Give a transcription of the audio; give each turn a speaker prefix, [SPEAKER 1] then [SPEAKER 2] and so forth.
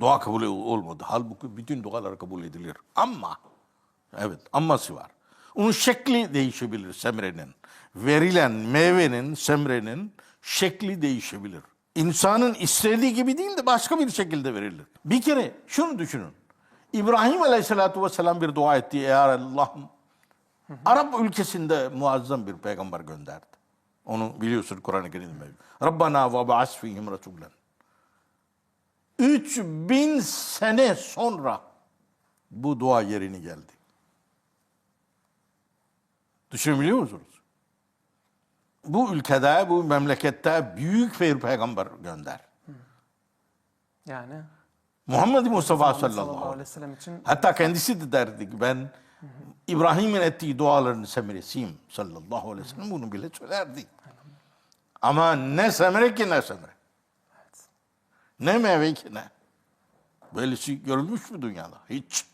[SPEAKER 1] Dua kabul olmadı. Halbuki bütün dualar kabul edilir. Ama, evet aması var. Onun şekli değişebilir semrenin. Verilen meyvenin, semrenin şekli değişebilir. İnsanın istediği gibi değil de başka bir şekilde verilir. Bir kere şunu düşünün. İbrahim Aleyhisselatü Vesselam bir dua etti. Eğer Allah'ım Arap ülkesinde muazzam bir peygamber gönderdi. Onu biliyorsun Kur'an-ı Kerim'de. Rabbana ve ba'as fihim rasulen. 3000 sene sonra bu dua yerini geldi. Düşünebiliyor musunuz? Bu ülkede, bu memlekette büyük bir peygamber gönder.
[SPEAKER 2] Yani
[SPEAKER 1] Muhammed Mustafa sallallahu aleyhi
[SPEAKER 2] ve sellem için
[SPEAKER 1] Hatta kendisi de derdi ki ben İbrahim'in ettiği duaların semeresiyim sallallahu aleyhi ve sellem bunu bile söylerdi. Ama ne semere ki ne semere. Ne meyve ki ne. Böylesi görülmüş mü dünyada? Hiç.